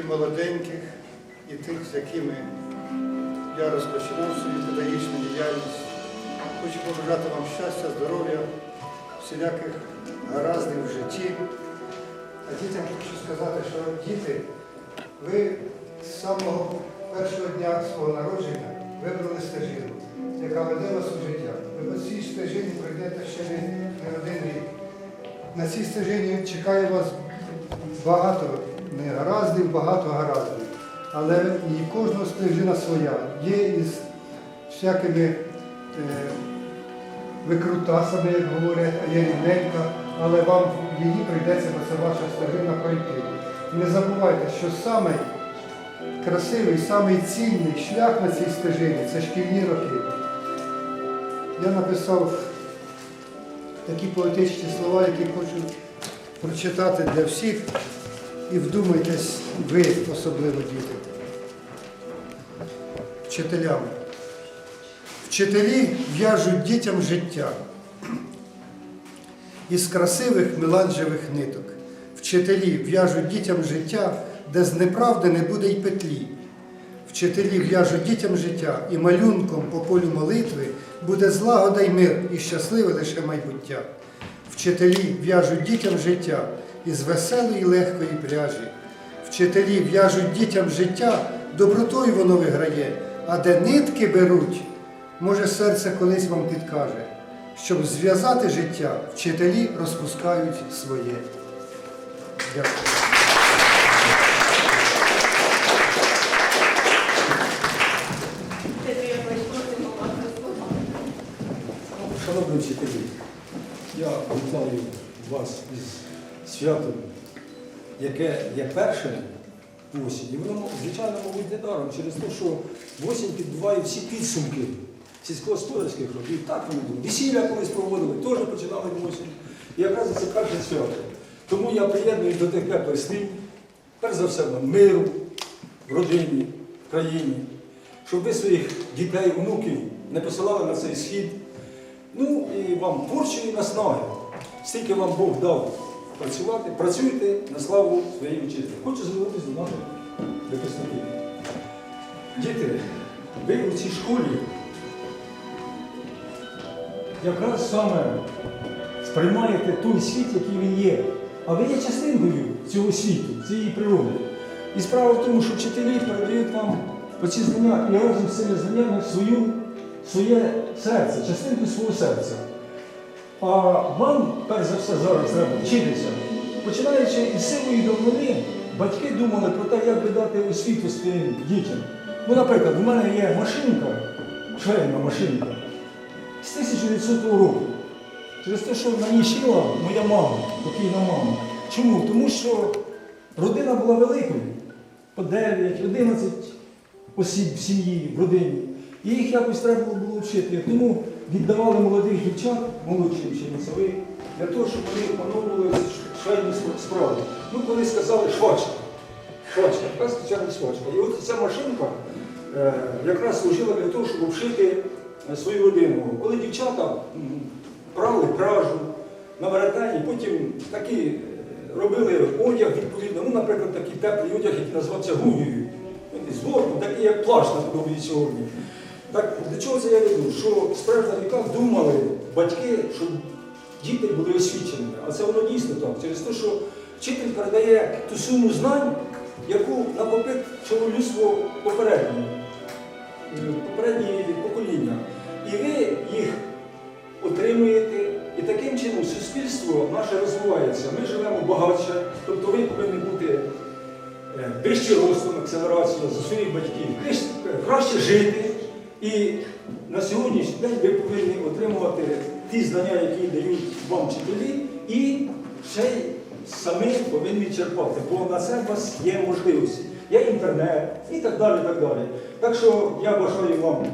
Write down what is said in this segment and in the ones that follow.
і молоденьких, і тих, з якими я розпочинав свою педагогічну діяльність. Хочу побажати вам щастя, здоров'я, всіляких гараздів в житті. А дітям хочу сказати, що діти, ви з самого першого дня свого народження вибрали стежину, яка веде вас у життя. Ви по цій стежині пройдете ще не один рік. На цій стежині чекає вас багато негараздів, багато гараздів. Але і кожного стежина своя. Є із всякими е, викрутасами, як говорять, а є рівненька, але вам її прийдеться, бо це ваша стежина пройти. Не забувайте, що самий красивий, самий цінний шлях на цій стежині це шкільні роки. Я написав такі поетичні слова, які хочу прочитати для всіх. І вдумайтесь, ви особливо діти. Вчителям. Вчителі в'яжуть дітям життя із красивих меланжевих ниток. Вчителі в'яжуть дітям життя, де з неправди не буде й петлі. Вчителі в'яжуть дітям життя, і малюнком по полю молитви буде злагода й мир, і щасливе лише майбуття. Вчителі в'яжуть дітям життя із веселої легкої пряжі. Вчителі в'яжуть дітям життя, добротою воно виграє, а де нитки беруть, може серце колись вам підкаже. Щоб зв'язати життя, вчителі розпускають своє. Дякую. Шановні вчителі, я вітаю вас із святом, яке є першим осінь. І воно, звичайно, мабуть, не даром через те, що осінь підбиває всі підсумки сільськогосподарських робіт. Так воно було. Весілля колись проводили, теж починали в осінь. І якраз це перше свято. Тому я приєдную до тих теплих перш за все, миру родині, країні, щоб ви своїх дітей, онуків не посилали на цей схід. Ну і вам творчої наснаги. Стільки вам Бог дав працювати, працюйте на славу своєї вчителі. Хочу звернутися до наших випускників. Діти, ви у цій школі якраз саме сприймаєте той світ, який він є. А ви є частинкою цього світу, цієї природи. І справа в тому, що вчителі передають вам оці знання і разом з цими знаннями своє серце, частинку свого серця. А вам, перш за все, зараз треба вчитися. Починаючи із сивої давнини, батьки думали про те, як би дати освіту своїм дітям. Ну, наприклад, у мене є машинка, швейна машинка з 1900 року. Через те, що ній шила моя мама, покійна мама. Чому? Тому що родина була великою, по 9, 11 осіб в сім'ї, в родині. І їх якось треба було вчити. Тому віддавали молодих дівчат, молодші вчениці, ви, для того, щоб вони опановували швейні справи. Ну, коли сказали швачка. Швачка, така спеціальна швачка. І от ця машинка е, якраз служила для того, щоб вшити е, свою родину. Коли дівчата прали пражу на веретені, потім такі е, робили одяг відповідно, ну, наприклад, такий теплий одяг, який називався гугією. Згодом, такий як плащ на сьогодні. Так до чого це я веду? Що справді на віках думали батьки, щоб діти були освіченими. А це воно дійсно так. Через те, що вчитель передає ту суму знань, яку накопичило людство попереднє, е, попередні покоління. І ви їх отримуєте. І таким чином суспільство наше розвивається. Ми живемо багатше, тобто ви повинні бути е, вище ростом, акселерація за своїх батьків, краще жити. І на сьогоднішній день ви повинні отримувати ті знання, які дають вам вчителі, і ще й самі повинні черпати, бо на це у вас є можливості. Є інтернет і так далі. Так далі. Так що я бажаю вам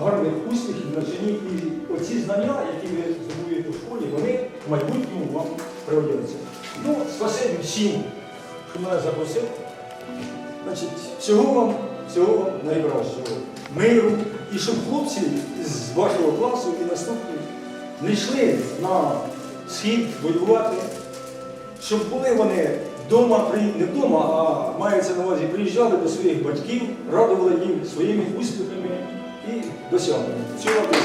гарних успіхів на житті і оці знання, які ви здобуєте в школі, вони в майбутньому вам пригодяться. Ну, спасибі всім, що мене запросив. Значить, всього вам, всього найкращого, миру. І щоб хлопці з вашого класу і наступних не йшли на схід воювати, щоб були вони вдома, не вдома, а мається на увазі, приїжджали до своїх батьків, радували їм своїми успіхами і досягненнями. Цього дня.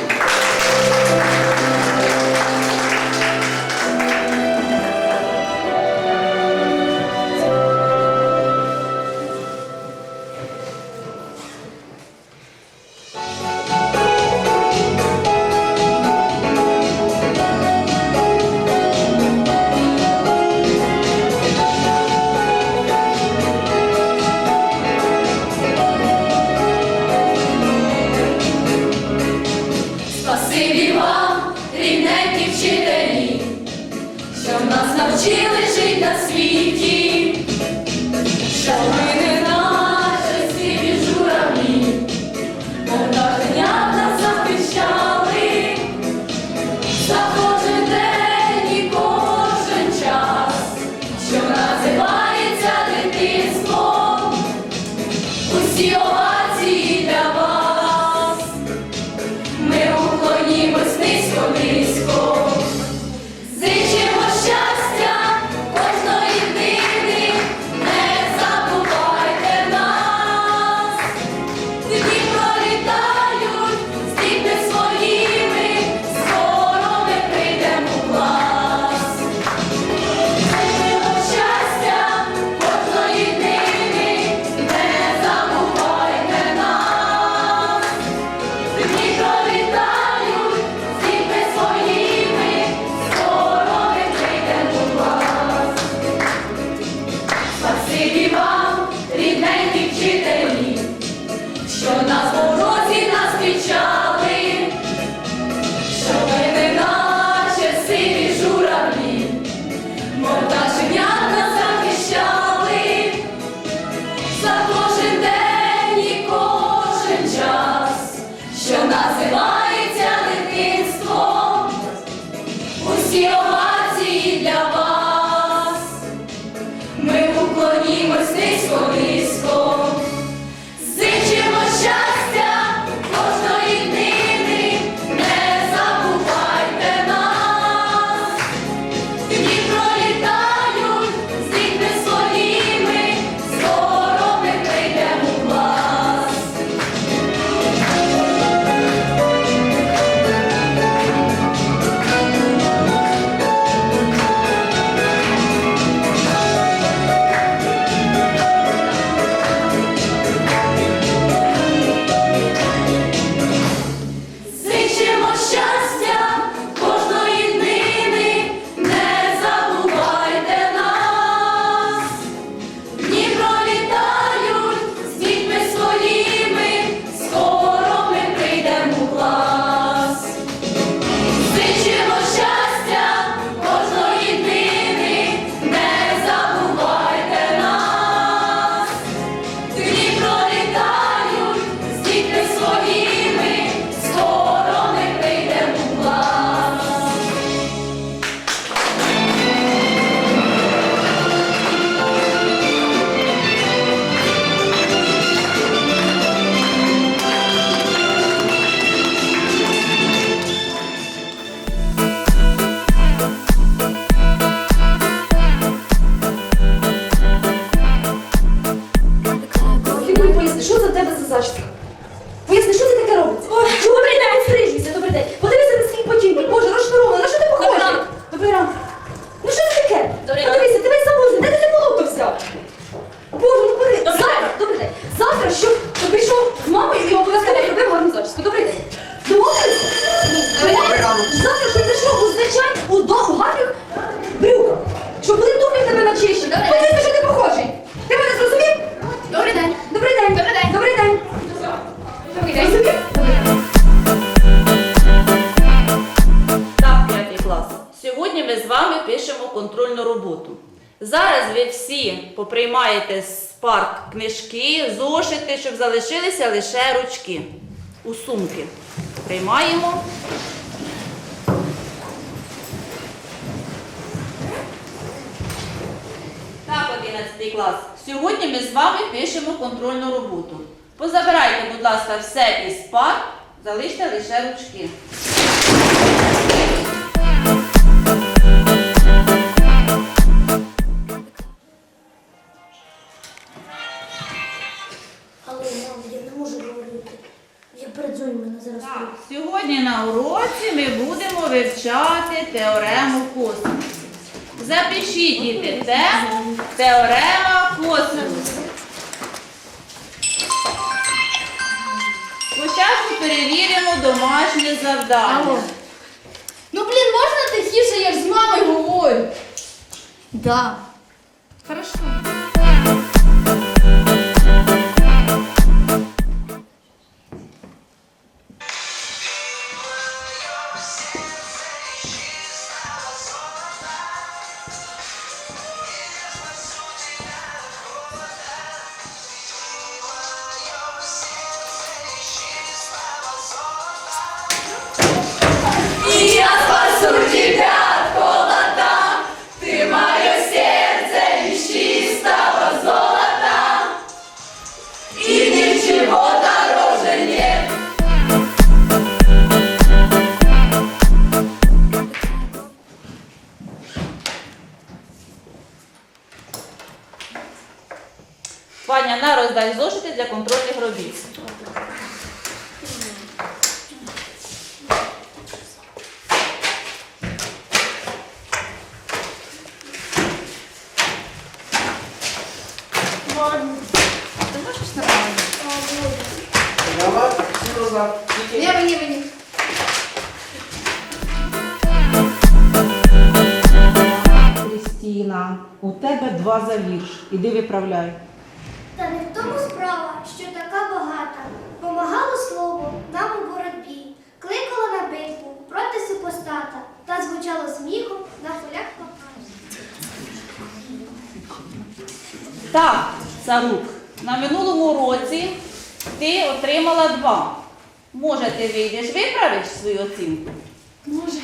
вчителі, що нас навчили жити на світі, що ми не забираєте з парк книжки, зошити, щоб залишилися лише ручки у сумки. Приймаємо. Так, 11 клас. Сьогодні ми з вами пишемо контрольну роботу. Позабирайте, будь ласка, все із пар, залиште лише ручки. Передзвоню мене зараз. Так, сьогодні на уроці ми будемо вивчати теорему косинусу. Запишіть діти тему теорема косинусу. Спочатку перевіримо домашнє завдання. Ну блін, можна тихіше, я ж з мамою говорю. Да. Хорошо. Іди виправляй. Та не в тому справа, що така багата. Помагало слово нам у боротьбі, кликало на битву проти супостата та звучало сміхом на полях показ. Так, Сарук, на минулому році ти отримала два. Може, ти вийдеш, виправиш свою оцінку? Може.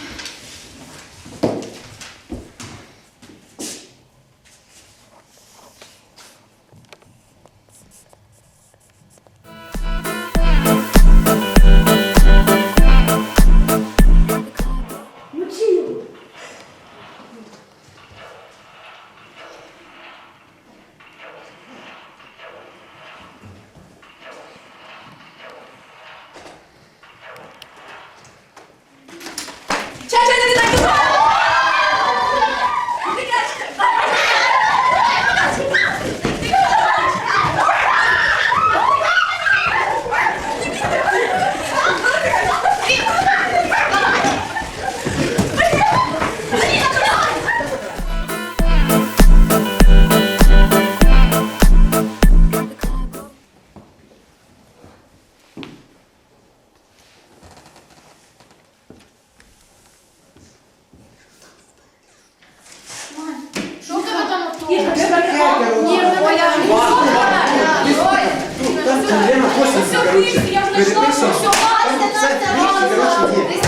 全程就是在 там? Там проблема косинуса, короче. Переписано. Настя, двічі, короче, є.